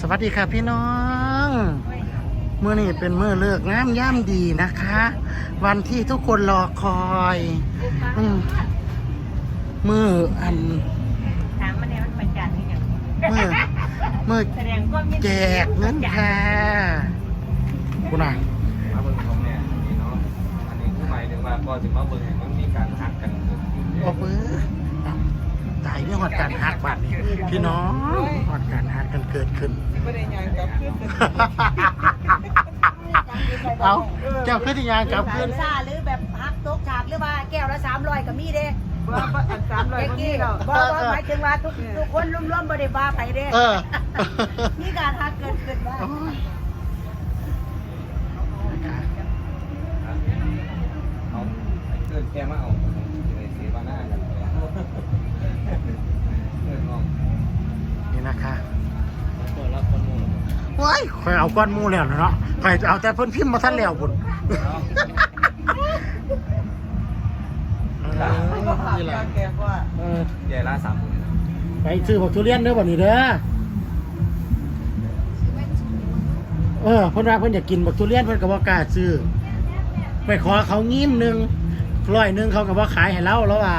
สวัสดีค่ะพี่น้องเมื่อนี้เป็นเมื่อเลิกงามย่ำดีนะคะ วันที่ทุกคนรอคอยอืมมืออันถามมาเนี่ยมันเป็นการที่อย่างมือมือแสดงความยินดีแจกเงินค่ะคุณน่ะมาเบิ่งของเนี่ยนี่เนาะอันนี้คือหมายถึงว่าพอถึงมาเบิ่งเห็นมันมีการหักกันเกิดขึ้นโอ้ปื้ออ้าว ตายเรื่องหอดการหักบัตรนี่พี่น้องหอดการหักกันเกิดขึ้น ไม่ได้ยังกับขึ้นเอาเจ้าขึ้นที่ยางกลับขึ้นซาหรือแบบฮักโต๊ะฉากหรือว่าแก้วละสามร้อยก็มีเด้ว่าอันสามร้อยเจ๊คนกี้นี้เราบอกว่าหมายถึงว่าทุกทุกคนร่วมๆบริบาไปเด้เออมีการฮักเกิดขึ้นว่าโอ้ยนะคะเอาเกิดแค่มาเอา นเกิดงงนี่นะคะคนรับคนมูว้ายคอยเอาก้อนหมูแล้วเนาะคอยเอาแต่เพิ่นพิมพ์มาท่านแล้วบุญนี่แหละแกว่าเออใหญ่ละสามหมื่นไปซื้อบักทุเรียนเด้อบัดนี้เด้อ เออเพิ่นว่าเพิ่นอยากกินบักทุเรียนเพิ่นก็บ่กล้าซื้อ ไปขอเขางิ้มหนึงร้อยหนึงเขาก็บ่ขายให้เราแล้วว่า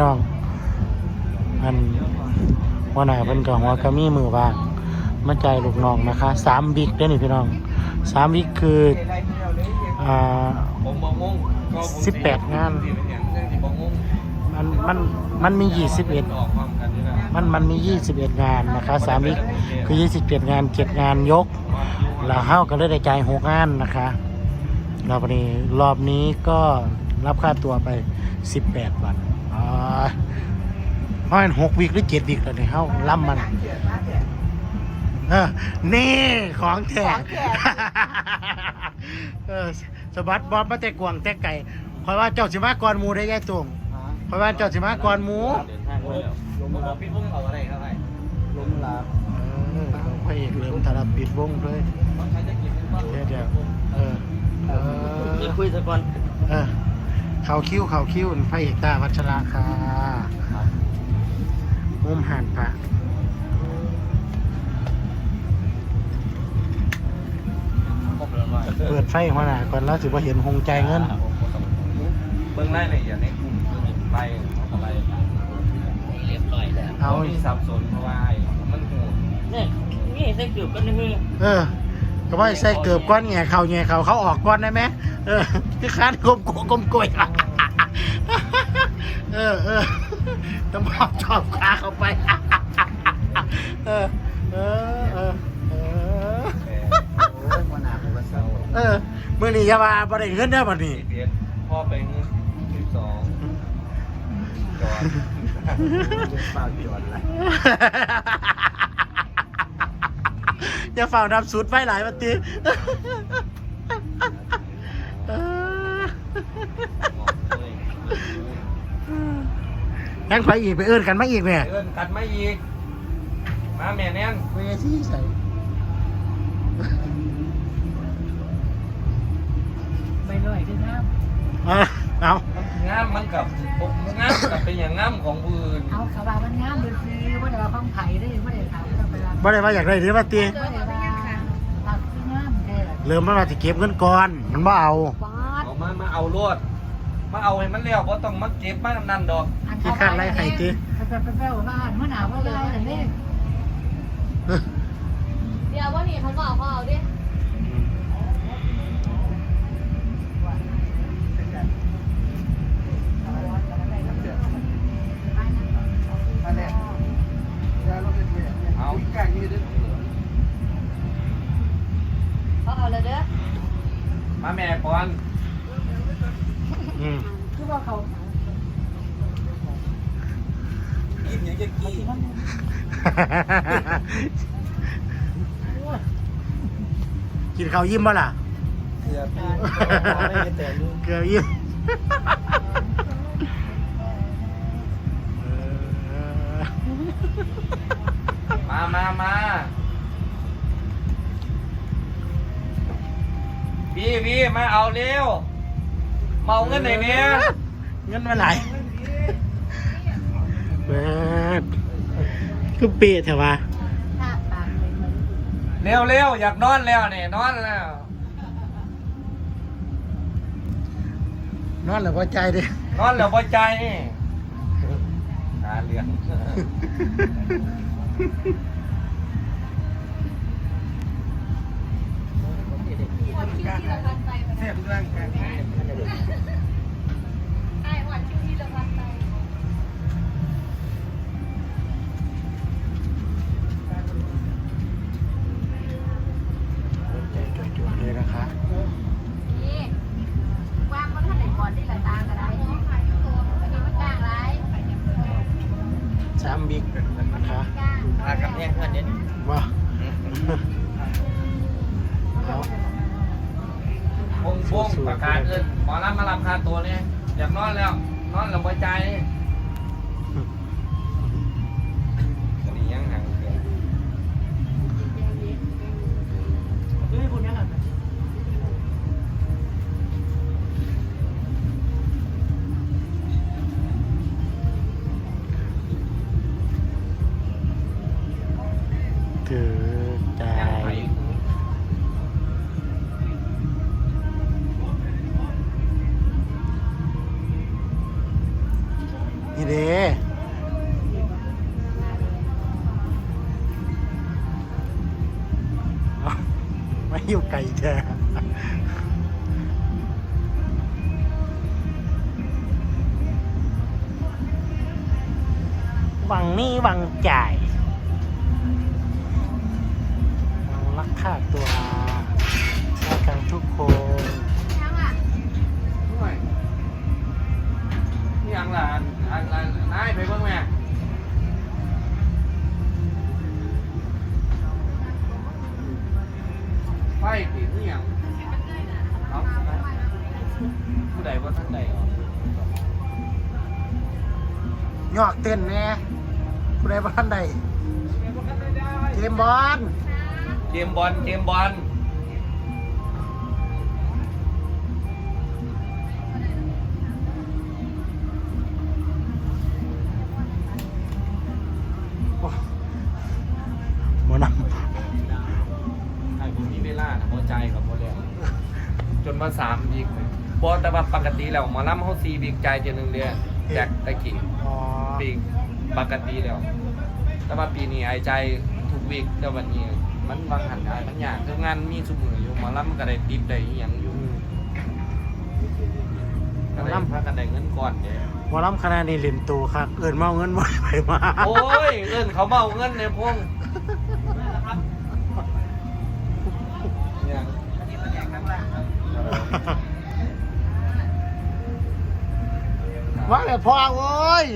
ี่น้องมันว่าหนาเพิ่นก็หัวกะมีมือว่างมาใจลูกน้องนะคะสามวิกเด้อนี่พี่น้องสามวิกคืออ่าผมงสิบแปดงานมันมันมันมียี่สิบเอ็ดมันมันมียี่สิบเอ็ดงานนะคะสามวิกคือยี่สิบเจ็ดงานเจ็ดงานยกแล้วเฮาก็เลยได้ใจหกงานนะคะรอบนี้รอบนี้ก็รับค่าตัวไปสิบแปดวัน อ๋อเพราะมันหกวิกหรือเจ็ดวิกแล้วนี่เฮาล่ำมันเออนี่ของแท้เออสบัดบอสมาแต่กวางแต่ไก่คอยว่าเจ้าสิมาก่อนหมูได้ยายตุ่มคอยว่าเจ้าสิมาก่อนหมูเดินทางไว้แล้วลงมาพี่พุ่งเอาอะไรครับไอ้ลงลาเออพระเอกเหลิมธารปิดวงเลยใครจะกินเป็นบ้างเดี๋ยวเดี๋ยวเออเออคุยสักก่อนเออ เขาคิ้วเขาคิ้วพระเอกตาวัชราค่ะมุมหันพระครบแล้วว่าเปิดไฟหัวหน้าก่อนแล้วถือว่าเห็นหงใจายเงินเบื้องไล่ละเอียดในกลุ่มไล่อะไรเรียบร้อยแล้วเอามีสับสนเพราะว่ามันโหดเนี่ยนี่ใส่เกือบกันนี่เออก็ว่าใส่เกือบก้อนแง่เขาแง่เขาเขาออกก้อนได้ไหมเออคือคานกลมโกกลมกลวย เออเออต้องบอกชอบขาเข้าไป เออ เออ เออ เออวันหนาผมก็เศร้าเออมื่อนี้อยามาบ่ได้เงินเด้อบัดนี้เพียพ่อไปเงินสิบสองจอดเปล่าจอดอะไรอย่าฝ่าน้ำสุดไฟหลายบัดนี้เยังไปอีกไปเอื้อนกันมาอีกแม่เอิ้นกัดไม่อีก มาแม่แน่นเวทีใส่ไปลอยขึ้นน้อะเอางามมันกับงามกับเป็นอย่างงามของบืนำเอาขาวามันงามเลยสิว่าเดี๋ยวของไผ่ได้ว่าเดี๋ยวขาวต้องไปรับบ่ได้ว่าอยากได้หรือว่าตีว่าเดี๋ยวว่าตัดขึ้นงามแท้เริ่มมันว่าจะเก็บเงินก่อน มันบ่เอา บาดเอามามาเอารวด มาเอาให้มันเลี้ยวเพราะต้องมาเก็บมานำดอกที่ข้างไรไข่ตีไปไปไปว่าเมื่อหนาวว่าเลยแต่นี่เดี๋ยววันนี้เขาบอกเขาเอาดิ กกินข้าวยิ้มบ่ล่ะ เกือบพี่ไม่ได้แต่ลูกเกลือยิ้มเออมามามาพี่พี่มาเอาเร็วเมาเงินไหนเนี่ยเงินมาไหลายเบิด คือเปียเถอะวะถ้าปากเลยเหมือนเร็วเร็วอยากนอนแล้วเนี่ยนอนแล้ว นอนหรือพอใจดินอนแล้วพอใจหาเรื่องคนคิวที่เราพันใจไปเสียบร่างกา สามบิ๊กนะคะกลางพากับแย่งเพื่อนเนี่ยว่าเอาวงวงประกาศเงินหมอรับมารับค่าตัวเนี่ยอยากนอนแล้ว นอนแล้วพอใจต อยู่ไกลแท้หวังนี่หวังจ่ายหวังรักค่าตัวรักกันทุกคน ต้นแน่ผู้ใดบ้านใดเกมบอลเกมบอลเกมบอลหมอนไอ้ผมมีเวลานะพอใจกับพอแล้วจนมาสามวีกเลยบอแต่ว่าปกติแล้วหมอลำเขาสี่วีกใจายเจนหนึ่งเดือนแจกตะกี้ำอ๋อ ปีกปกติแล้ว แต่ว่าปีนี้ไอ้ใจทุกวีกแต่วันนี้ มันวางหันได้มันอย่างคืองานมีสุมืออยู่หมอลำมันก็ได้ติดได้อหย่างอยู่ก็ได้พากันได้เงินก่อนเนี่ยหมอลำคณะนี้เล่นตูครับเอินเมาเงินบ่ได้ไปมาโอ้ยเงินเขาเมาเงินในพวงเนี่ยว่าแต่พ่อโอ้ย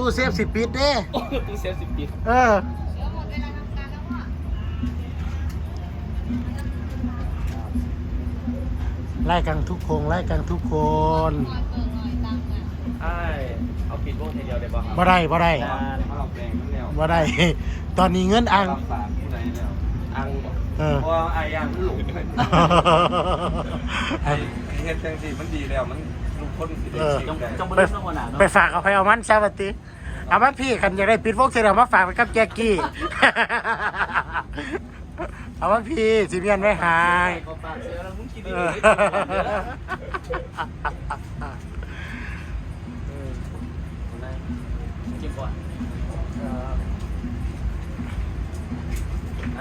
ตู้เซฟสิปิดเด้โอ้ยตู้เซฟสิบปีเออเหลือหมดเวลาทำการแล้วพ่อไล่กังทุกโคงไล่กังทุกคนหน่อยเปิดหน่อยตังค์อะใช่เอาปิดวงทีเดียวได้ป่ะครับบ่ได้บ่ได้มาเอาแปลงนั่นแล้วบ่ได้ ตอนนี้เงินอัง รับฝากผู้ใดแล้วอังบอกเออ เพราะว่าไอ้ยังมันหลงไอ้เฮ็ดจังซี่มันดีแล้วมันลูก คนสิได้เออเช็คได้ไปไปฝากเอาไปเอามันซะบัดติเอามันพี่คันอยากได้ปิดวงเสร็จเอามาฝากไปกับแจ็กกี้ เอามันพี่สิเมียนไว้หายเขาปากเสียแล้วมึงคิดดีเอเลอยกินก่อน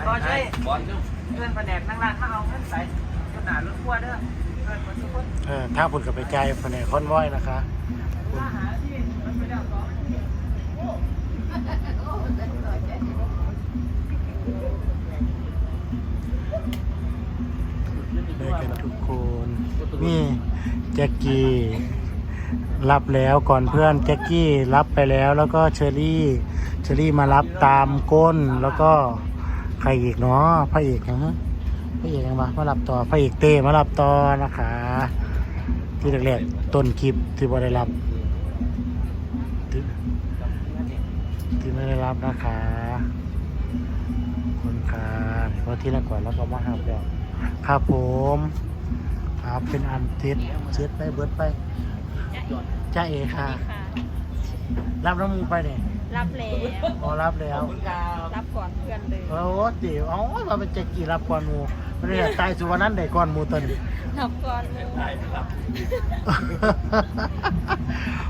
ก็ใช่บอลเจ้าเพื่อนแผนกนั่งร้านมาเอาเงินใส่ขนาดรถขั้วเด้อ เอนคนทุกคนเออถ้าพุ่นกับไปใจายแผนกคอนว้อยนะคะมาหาที่มันไปแล้วยเจ๊ได้กันทุกคน นี่แจ็กกี้ รับแล้วก่อนเพื่อนแจ็กกี้รับไปแล้วแล้วก็เชอรี่เชอรี่มารับตามก้นแล้วก็ใครอีกเนาะพระเอกนะฮะ พระเอกยังมามารับต่อพระเอกเต้มารับต่อนะคะ ที่แรกๆต้นคลิปที่บ่ได้รับที่ที่ไม่ได้รับนะคะขอบคุณค่ะเพราะที่แรกก่อนแล้วก็มาหับแล้วครับผมครับเป็นอันเท็ดเช็ดไปเบิดไปจ้าเอค่ะรับน้ำมูไปเนี่ย รับแล้วพอรับแล้ว รับก่อนเพื่อนเลยโอ้โหเดี๋ยวเอามาเป็นเจ๊กี่รับก่อนหมูไม่ได้ตายสุวรรณนั้นได้ก่อนหมูตัวนี้รับก่อนเลย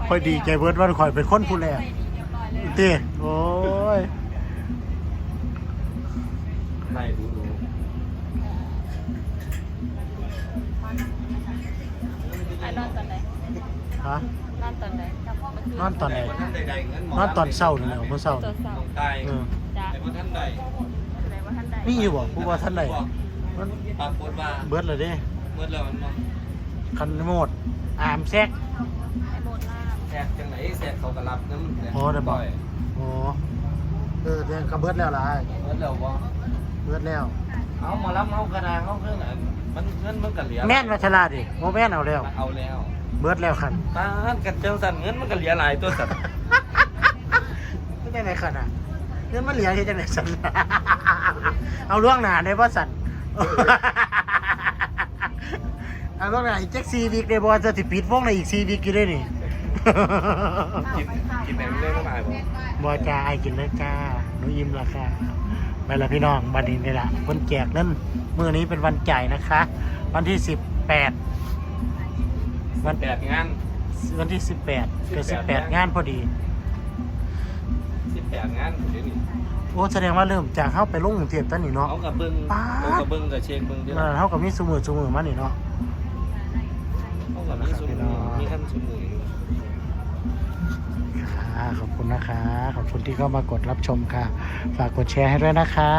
พอดีใจเบิร์ดว่าข่อยเป็นคนผู้แรกใส่ดีเรียบร้อยเลยเต้โอ้ยไล่ดูดูไอ้นอนตอนไหนฮะนอนตอนไหน นอนตอนไหนแต่ว่าท่านใดๆเงินหมนอนตอนเศร้านี่แหละเมื่อเศร้าตอนนี่เสาน้ร์องตายเออจ้ะแต่ว่าท่านใดไหนว่าท่านใดมีอยู่บ่ผู้ว่าท่านใดมันปรากฏว่าเบิร์ดเลยเด้เมื่อแล้วมันมาคันโหมดอามแซกไอ้โมดล่าแทกจังไหนแทกเขาก็รับน้ำเนี่ยโอ้ได้บอกโอ้เออเดี๋ยวก็เบิร์ดแล้วล่ะอ้ายเมื่อแล้วบ่เบิร์ดแล้ว เอาหมารับเอากระดาษเอาเครื่องอันมันเงินมันก็เหลือแม่นวัชราดิโมแม่นเอาแล้ว เอาแล้ว เบิร์ดแล้วคันป้านกันจังสันเงินมันก็เหลือหลายตัวสัตว์ไม่ได้ไหนคันอะเรื่องมันเหลียที่จังไหนสันเอาล่วงหน้าได้ป่ะสันเอาล่วงหน้าอีกแจ็คซีวิกได้บ่จะติปิดวงในอีกซีวิกอยู่ด้วยนี่กินกินไหนไม่ได้ก็มาบ่บอจ้าไอกินเลยจ้าหนูยิ้มราคาไปละพี่น้องบันนี้นี่แหละคนแจกนั่นมื่อนี้เป็นวันจ่ายนะคะ วันที่สิบแปด วันแดดงาน วันที่สิบแปดเกิดสิบแปดงานพอดี สิบแปดงานเดี๋ยวนี้โอ้แสดงว่าเริ่มจากเข้าไปลงกรุงเทพตั้งนี่เนาะ เอากับเบิ้งป๊าด เอากับเบิ้งกับเช็คเบิ้งเดี๋ยวมันเท่ากับมีสมือสมือมานี่เนาะ เอากับมีสมุนมีขั้นสมุนค่ะขอบคุณนะคะ ขอบคุณที่เข้ามากดรับชมค่ะ ฝากกดแชร์ให้ด้วยนะคะ